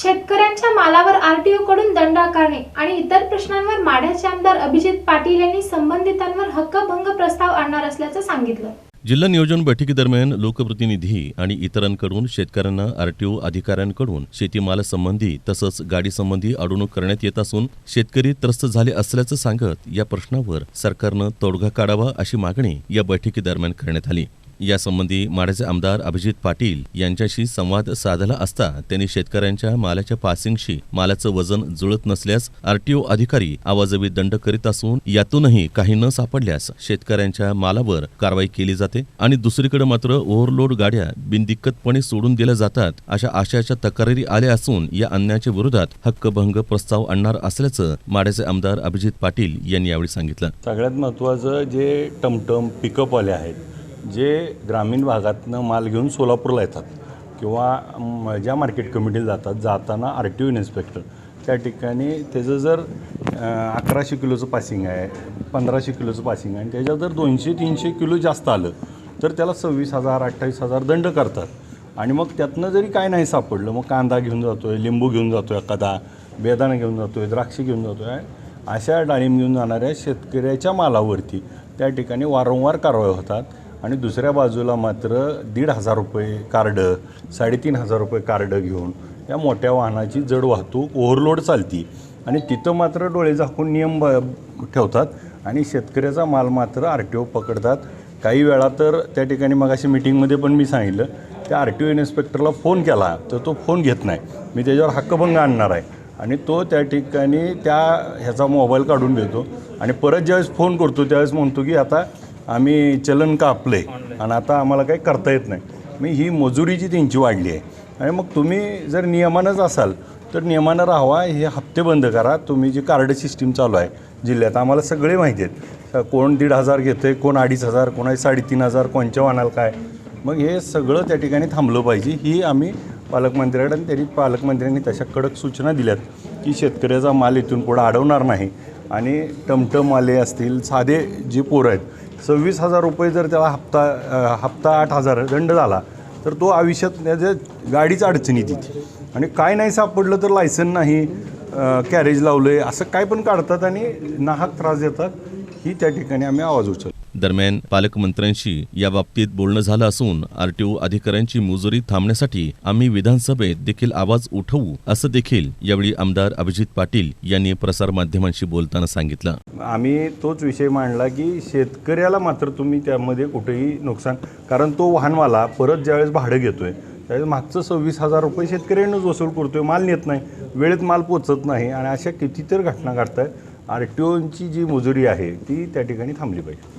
शेतकऱ्यांच्या मालावर आरटीओ कडून दंड आकारणे आणि इतर प्रश्नांवर माढ्याचे आमदार अभिजित पाटील यांनी संबंधितांवर हक्कभंग प्रस्ताव आणणार असल्याचं सांगितलं. जिल्हा नियोजन बैठकीदरम्यान लोकप्रतिनिधी आणि इतरांकडून शेतकऱ्यांना आरटीओ अधिकाऱ्यांकडून शेतीमालासंबंधी तसंच गाडीसंबंधी अडवणूक करण्यात येत असून शेतकरी त्रस्त झाले असल्याचं सांगत या प्रश्नावर सरकारनं तोडगा काढावा अशी मागणी या बैठकीदरम्यान करण्यात आली. यासंबंधी माढ्याचे आमदार अभिजित पाटील यांच्याशी संवाद साधला असता त्यांनी शेतकऱ्यांच्या मालाच्या पासिंगशी मालाचं वजन जुळत नसल्यास आरटीओ अधिकारी आवाजवी दंड करीत असून यातूनही काही न सापडल्यास शेतकऱ्यांच्या मालावर कारवाई केली जाते आणि दुसरीकडे मात्र ओव्हरलोड गाड्या बिनदिक्कतपणे सोडून दिल्या जातात अशा आशयाच्या तक्रारी आल्या असून या अन्यायाच्या विरोधात हक्कभंग प्रस्ताव आणणार असल्याचं माढ्याचे आमदार अभिजित पाटील यांनी यावेळी सांगितलं. सगळ्यात महत्त्वाचं जे टमटम पिकअपवाले आहेत जे ग्रामीण भागातनं माल घेऊन सोलापूरला येतात किंवा ज्या मार्केट कमिटीला जातात जाताना आर टी ओ इन्स्पेक्टर त्या ठिकाणी त्याचं जर अकराशे किलोचं पासिंग आहे पंधराशे किलोचं पासिंग आहे आणि त्याच्यात जर दोनशे तीनशे किलो जास्त आलं तर त्याला सव्वीस हजार अठ्ठावीस हजार दंड करतात. आणि मग त्यातनं जरी काय नाही सापडलं मग कांदा घेऊन जातो आहे लिंबू घेऊन जातो आहे एखादा बेदाणा घेऊन जातो आहे द्राक्षे घेऊन जातो आहे अशा डाळिंब घेऊन जाणाऱ्या शेतकऱ्याच्या मालावरती त्या ठिकाणी वारंवार कारवाई होतात. आणि दुसऱ्या बाजूला मात्र दीड हजार रुपये कार्ड साडेतीन हजार रुपये कार्ड घेऊन या मोठ्या वाहनाची जड वाहतूक ओव्हरलोड चालती. आणि तिथं मात्र डोळे झाकून नियम ब ठेवतात आणि शेतकऱ्याचा माल मात्र आर टी ओ पकडतात. काही वेळा तर त्या ठिकाणी मग अशी मिटिंगमध्ये पण मी सांगितलं त्या आर टी ओ इन्स्पेक्टरला फोन केला तर तो फोन घेत नाही. मी त्याच्यावर हक्कभंग आणणार आहे. आणि तो त्या ठिकाणी त्या ह्याचा मोबाईल काढून देतो. आणि परत ज्यावेळेस फोन करतो त्यावेळेस म्हणतो की आता आम्ही चलन कापलं आहे आणि आता आम्हाला काही करता येत नाही. मी ही मजुरी जी त्यांची वाढली आहे आणि मग तुम्ही जर नियमानंच असाल तर नियमानं राहावा हे हप्ते बंद करा. तुम्ही जी कार्ड सिस्टीम चालू आहे जिल्ह्यात आम्हाला सगळे माहिती आहेत. कोण दीड हजार घेतं आहे कोण अडीच हजार कोणाची साडेतीन हजार कोणच्या वाहनाला काय. मग हे सगळं त्या ठिकाणी थांबलं पाहिजे. ही आम्ही पालकमंत्र्याकडे आणि त्यांनी पालकमंत्र्यांनी तशा कडक सूचना दिल्यात की शेतकऱ्याचा माल इथून पुढं अडवणार नाही. आणि टमटमवाले असतील साधे जे पोरं आहेत सव्वीस हजार रुपये जर त्याला हप्ता हप्ता आठ हजार दंड झाला तर तो आयुष्यात त्याच्या गाडीच अडचणी तिथे आणि काय नाही सापडलं तर लायसन नाही कॅरेज लावलं आहे असं काय पण काढतात आणि नाहक त्रास देतात ही त्या ठिकाणी आम्ही आवाज उचलतो. दरम्यान पालकमंत्र्यांशी या बाबतीत बोलणं झालं असून आरटीओ अधिकाऱ्यांची मुजुरी थांबण्यासाठी आम्ही विधानसभेत देखील आवाज उठवू असं देखील यावेळी आमदार अभिजित पाटील यांनी प्रसारमाध्यमांशी बोलताना सांगितलं. आम्ही तोच विषय मांडला की शेतकऱ्याला मात्र तुम्ही त्यामध्ये कुठेही नुकसान कारण तो वाहनवाला परत ज्यावेळेस भाडं घेतोय त्यावेळेस मागचं सव्वीस हजार रुपये शेतकऱ्यांनाच वसूल करतोय माल नेत नाही वेळेत माल पोचत नाही आणि अशा कितीतरी घटना घडत आहेत आर टी ओची जी मजुरी आहे ती त्या ठिकाणी थांबली पाहिजे.